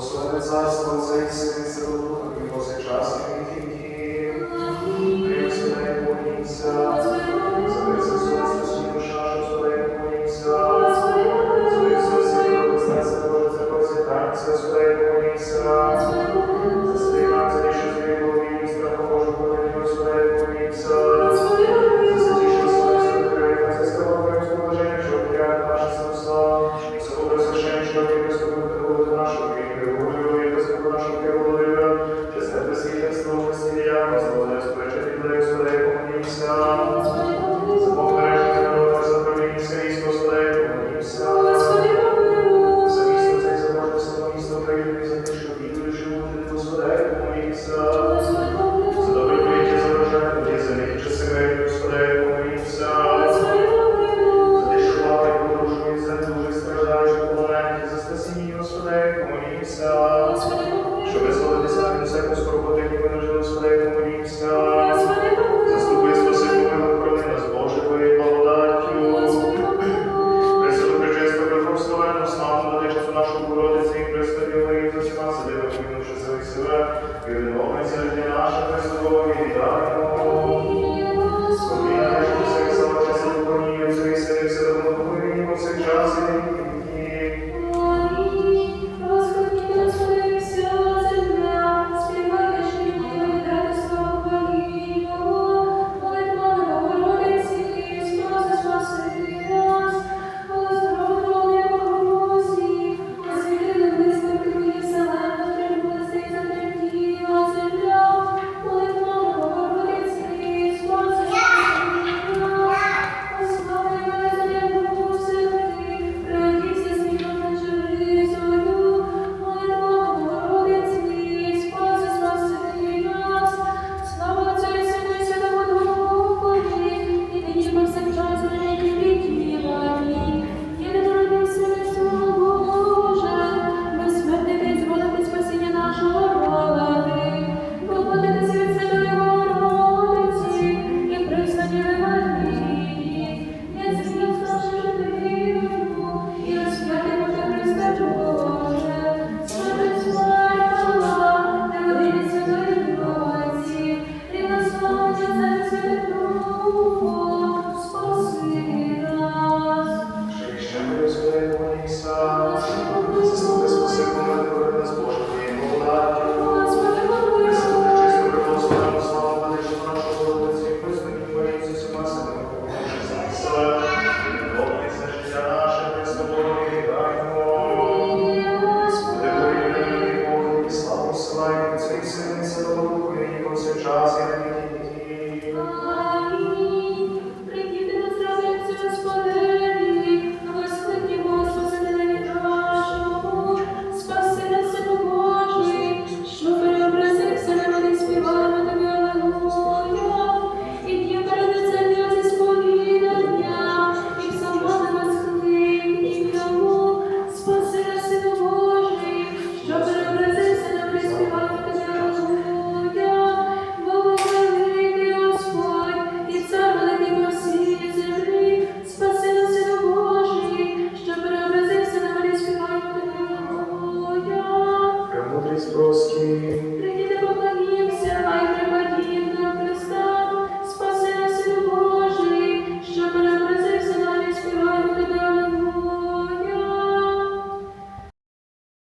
Благословене царство Отця і Сина і Святого Духа, і повсякчас і віки Спомінаєш усе, слава часів, поніє, все і все, все, все, все, все, все,